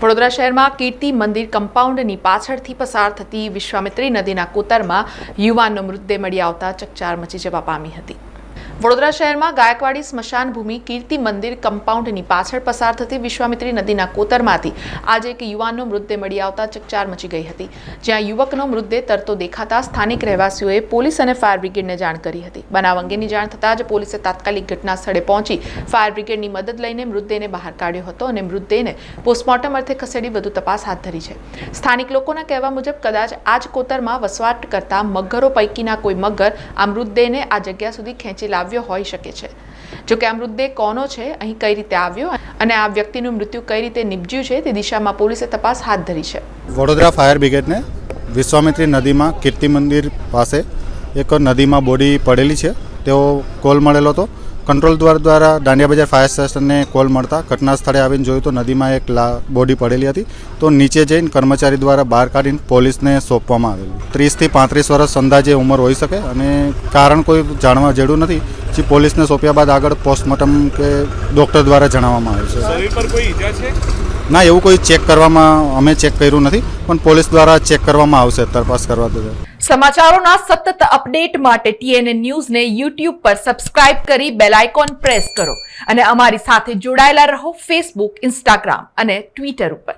વડોદરા શહેરમાં કીર્તિ મંદિર કમ્પાઉન્ડની પાછળથી પસાર થતી વિશ્વામિત્રી નદીના કોતરમાં યુવાનનો મૃતદેહ મળી આવતા ચકચાર મચી જવા પામી હતી. વડોદરા શહેરમાં ગાયકવાડી સ્મશાન ભૂમિ કીર્તિ મંદિર કમ્પાઉન્ડની પાછળ પસાર થતી વિશ્વામિત્રી નદીના કોતરમાંથી આજે એક યુવાનનો મૃતદેહ મળી આવતા ચકચાર મચી ગઈ હતી. જ્યાં યુવકનો મૃતદેહ તરતો દેખાતા સ્થાનિક રહેવાસીઓએ પોલીસ અને ફાયર બ્રિગેડને જાણ કરી હતી. બનાવ અંગેની જાણ થતાં જ પોલીસે તાત્કાલિક ઘટના સ્થળે પહોંચી ફાયર બ્રિગેડની મદદ લઈને મૃતદેહને બહાર કાઢ્યો હતો અને મૃતદેહને પોસ્ટમોર્ટમ અર્થે ખસેડી વધુ તપાસ હાથ ધરી છે. સ્થાનિક લોકોના કહેવા મુજબ કદાચ આ જ કોતરમાં વસવાટ કરતા મગરો પૈકીના કોઈ મગર આ મૃતદેહને આ જગ્યા સુધી ખેંચી લાવ્યો હોઈ શકે છે. જો કે આ મૃતદેહ કોનો છે? અહીં કઈ રીતે આવ્યો? અને આ વ્યક્તિનું મૃત્યુ કઈ રીતે નિપજ્યું છે? તે દિશામાં પોલીસે તપાસ હાથ ધરી છે. વડોદરા ફાયર બ્રિગેડને વિશ્વામિત્રી નદીમાં કીર્તિ મંદિર પાસે એક નદીમાં બોડી પડેલી છે. તેઓ કોલ મળેલો હતો. કંટ્રોલ દ્વાર દ્વારા દાંડિયા બજાર ફાયર સ્ટેશનને કોલ મળતા ઘટના સ્થળે આવીને જોયું તો નદીમાં એક બોડી પડેલી હતી. તો નીચે જઈને કર્મચારી દ્વારા બહાર કાઢીને પોલીસને સોંપવામાં આવેલું. ત્રીસથી પાંત્રીસ વર્ષ અંદાજે ઉંમર હોઈ શકે અને કારણ કોઈ જાણવા જેડું નથી. જે પોલીસને સોંપ્યા બાદ આગળ પોસ્ટમોર્ટમ કે ડૉક્ટર દ્વારા જણાવવામાં આવે છે. શરીર પર કોઈ ઈજા છે? ના એવું કોઈ ચેક કરવામાં અમે ચેક કર્યું નથી પણ પોલીસ દ્વારા ચેક કરવામાં આવશે તપાસ કરવા દે. સમાચારોના સતત અપડેટ માટે ટીએનએ ન્યૂઝને યુટ્યુબ પર સબસ્ક્રાઇબ કરી બેલ આઇકોન પ્રેસ કરો અને અમારી સાથે જોડાયેલા રહો ફેસબુક ઇન્સ્ટાગ્રામ અને ટ્વિટર ઉપર.